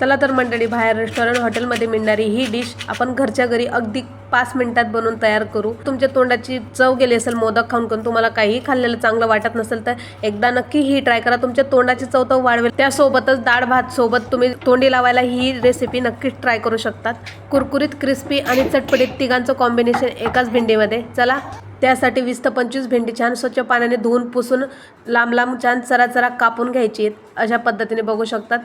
चला तर मंडळी बाहेर रेस्टॉरंट हॉटेलमध्ये मिळणारी ही डिश आपण घरच्या घरी अगदी पाच मिनिटात बनवून तयार करू. तुमच्या तोंडाची चव गेली असेल मोदक खाऊन करून तुम्हाला काहीही खाल्लेलं चांगलं वाटत नसेल तर एकदा नक्की ही ट्राय करा. तुमच्या तोंडाची चव तर वाढवेल. त्यासोबतच डाळ भात सोबत तुम्ही तोंडी लावायला ही रेसिपी नक्कीच ट्राय करू शकतात. कुरकुरीत क्रिस्पी आणि चटपटीत तिघांचं कॉम्बिनेशन एकाच भेंडीमध्ये. चला त्यासाठी वीस ते पंचवीस भेंडी छान स्वच्छ पाण्याने धुवून पुसून लांब लांब छान चरा चरा कापून घ्यायची आहेत. अशा पद्धतीने बघू शकतात.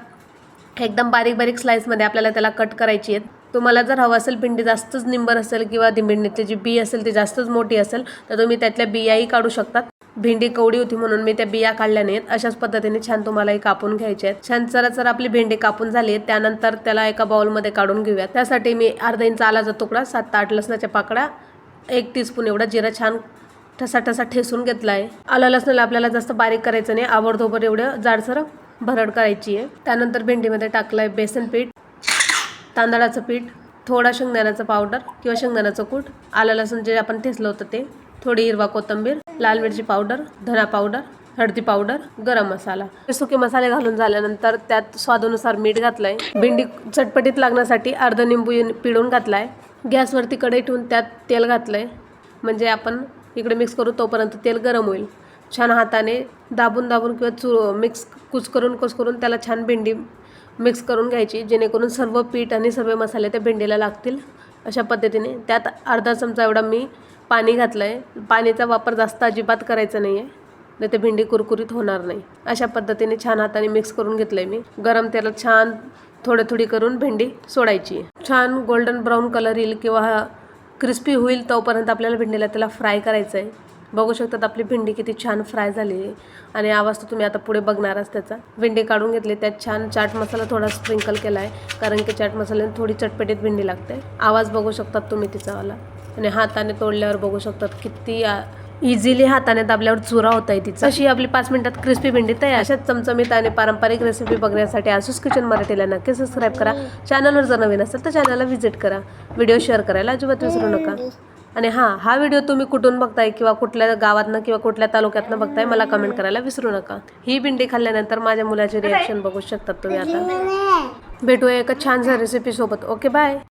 एकदम बारीक बारीक स्लाईसमध्ये आपल्याला त्याला कट करायची आहेत. तुम्हाला जर हवं असेल भेंडी जास्तच निंबर असेल किंवा ती जी बी असेल ती जास्तच मोठी असेल तर तुम्ही त्यातल्या बियाही काढू शकतात. भेंडी कवडी होती म्हणून मी त्या बिया काढल्या नाहीत. अशाच पद्धतीने छान तुम्हालाही कापून घ्यायचे आहेत. छान चरा चरा आपली भेंडी कापून झाली आहे त्यानंतर त्याला एका बाउलमध्ये काढून घेऊयात. त्यासाठी मी अर्धा इंच आलाचा तुकडा सात ते आठ लसणाच्या पाकडा एक टीस्पून एवढा जिरा छान ठसा ठसा ठेसून घेतला आहे आलं लसणाला आपल्याला जास्त बारीक करायचं नाही. आवडतोबर एवढं जाडसर भरड करायची आहे. त्यानंतर भेंडीमध्ये टाकलं आहे बेसन पीठ तांदळाचं पीठ थोडा शेंगदाण्याचं पावडर किंवा शेंगदाण्याचं कूट आलं लसूण जे आपण ठेसलं होतं ते थोडी हिरवा कोथिंबीर लाल मिरची पावडर धना पावडर हळदी पावडर गरम मसाला. सुके मसाले घालून झाल्यानंतर त्यात स्वादानुसार मीठ घातलंय. भेंडी चटपटीत लागण्यासाठी अर्ध निंबू येऊन- पिळून घातलाय. गॅसवरती कढई ठेवून त्यात तेल घातलंय. म्हणजे आपण इकडे मिक्स करू तोपर्यंत तेल गरम होईल. छान हाताने दाबून दाबून किंवा चु मिक्स कुच करून कुच करून त्याला छान भेंडी मिक्स करून घ्यायची जेणेकरून सर्व पीठ आणि सर्व मसाले त्या भेंडीला लागतील अशा पद्धतीने. त्यात अर्धा चमचा एवढा मी पाणी घातलं आहे पाणीचा वापर जास्त अजिबात करायचा नाही आहे नाही भेंडी कुरकुरीत होणार नाही. अशा पद्धतीने छान हाताने मिक्स करून घेतलं आहे मी. गरम तेलात छान थोडी थोडी करून भेंडी सोडायची. आहे छान गोल्डन ब्राऊन कलर येईल किंवा क्रिस्पी होईल तोपर्यंत आपल्याला भेंडीला त्याला फ्राय करायचं आहे बघू शकतात आपली भेंडी किती छान फ्राय झाली. आहे आणि आवाज तर तुम्ही आता पुढे बघणारच त्याचा. भेंडी काढून घेतली त्यात छान चाट मसाला थोडा स्प्रिंकल केला आहे कारण की चाट मसाल्याने थोडी चटपटीत भेंडी लागते. आवाज बघू शकतात तुम्ही तिचावाला. आणि हाताने तोडल्यावर बघू शकतात किती इझिली हाताने दाबल्यावर चुरा होता आहे तिचा. अशी आपली पाच मिनिटात क्रिस्पी भेंडी तयार. अशाच चमचमीत आणि पारंपरिक रेसिपी बघण्यासाठी आसूस किचन मराठीला नक्की सबस्क्राईब करा. चॅनलवर जर नवीन असेल तर चॅनलला व्हिजिट करा. व्हिडिओ शेअर करायला अजिबात विसरू नका. आणि हां हा व्हिडिओ तुम्ही कुठून बघताय किंवा कुठल्या गावातनं किंवा कुठल्या तालुक्यातनं बघताय मला कमेंट करायला विसरू नका. ही भिंडी खाल्ल्यानंतर माझ्या मुलाचे रिॲक्शन बघू शकतात तुम्ही आता. भेटूया एका छानशा रेसिपी सोबत. Okay bye